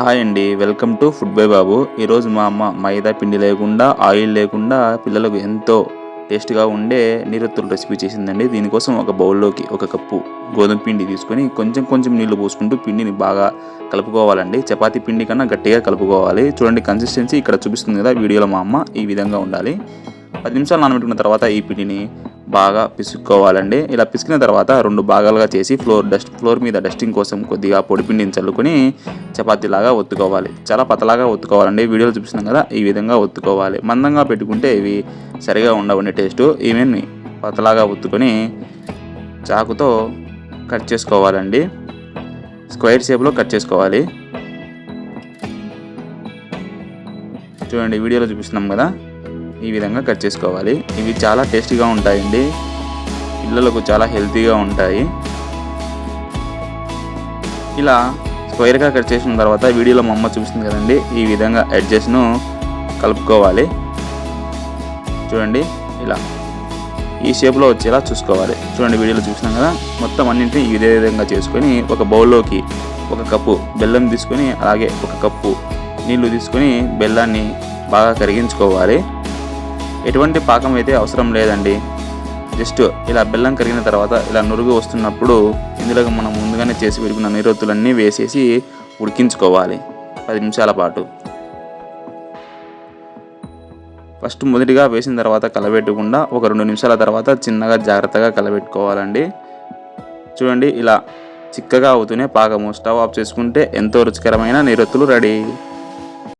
Hi అండి welcome to food by Babu. ఈరోజు మా అమ్మ మైదా పిండి లేకుండా ఆయిల్ లేకుండా పిల్లలకు ఎంతో టేస్ట్గా ఉండే నీరత్తులు రెసిపీ చేసిందండి. దీనికోసం ఒక బౌల్లోకి ఒక కప్పు గోధుమ పిండి తీసుకొని కొంచెం కొంచెం నీళ్ళు పోసుకుంటూ పిండిని బాగా కలుపుకోవాలండి. చపాతీ పిండి కన్నా గట్టిగా కలుపుకోవాలి. చూడండి కన్సిస్టెన్సీ ఇక్కడ చూపిస్తుంది కదా వీడియోలో మా అమ్మ ఈ విధంగా ఉండాలి. పది నిమిషాలు నానబెట్టుకున్న తర్వాత ఈ పిండిని బాగా పిసుక్కోవాలండి. ఇలా పిసికిన తర్వాత రెండు భాగాలుగా చేసి ఫ్లోర్ డస్ట్ ఫ్లోర్ మీద డస్టింగ్ కోసం కొద్దిగా పొడి పిండిని చల్లుకొని చపాతీలాగా ఒత్తుకోవాలి. చాలా పతలాగా ఒత్తుకోవాలండి. వీడియోలు చూపిస్తున్నాం కదా ఈ విధంగా ఒత్తుకోవాలి. మందంగా పెట్టుకుంటే ఇవి సరిగా ఉండవండి టేస్ట్. ఈవెన్ పతలాగా ఒత్తుకొని చాకుతో కట్ చేసుకోవాలండి. స్క్వైర్ షేప్లో కట్ చేసుకోవాలి. చూడండి వీడియోలో చూపిస్తున్నాం కదా. ఈ విధంగా కట్ చేసుకోవాలి. ఇవి చాలా టేస్టీగా ఉంటాయండి. పిల్లలకు చాలా హెల్తీగా ఉంటాయి. ఇలా స్క్వైర్గా కట్ చేసిన తర్వాత వీడియోలో మా అమ్మ చూపిస్తుంది కదండి. ఈ విధంగా అడ్జస్ట్ను కలుపుకోవాలి. చూడండి ఇలా ఈ షేప్లో వచ్చేలా చూసుకోవాలి. చూడండి వీడియోలో చూసినాం కదా. మొత్తం అన్నింటినీ ఇదే విధంగా చేసుకొని ఒక బౌల్లోకి ఒక కప్పు బెల్లం తీసుకొని అలాగే ఒక కప్పు నీళ్ళు తీసుకొని బెల్లాన్ని బాగా కరిగించుకోవాలి. ఎటువంటి పాకం అయితే అవసరం లేదండి. జస్ట్ ఇలా బెల్లం కరిగిన తర్వాత ఇలా నురుగు వస్తున్నప్పుడు ఇందులో మనం ముందుగానే చేసి పెట్టుకున్న నీరొత్తులన్నీ వేసేసి ఉడికించుకోవాలి. పది నిమిషాల పాటు. ఫస్ట్ మొదటిగా వేసిన తర్వాత కలబెట్టకుండా ఒక రెండు నిమిషాల తర్వాత చిన్నగా జాగ్రత్తగా కలబెట్టుకోవాలండి. చూడండి ఇలా చిక్కగా అవుతూనే పాకము స్టవ్ ఆఫ్ చేసుకుంటే ఎంతో రుచికరమైన నీరొత్తులు రెడీ.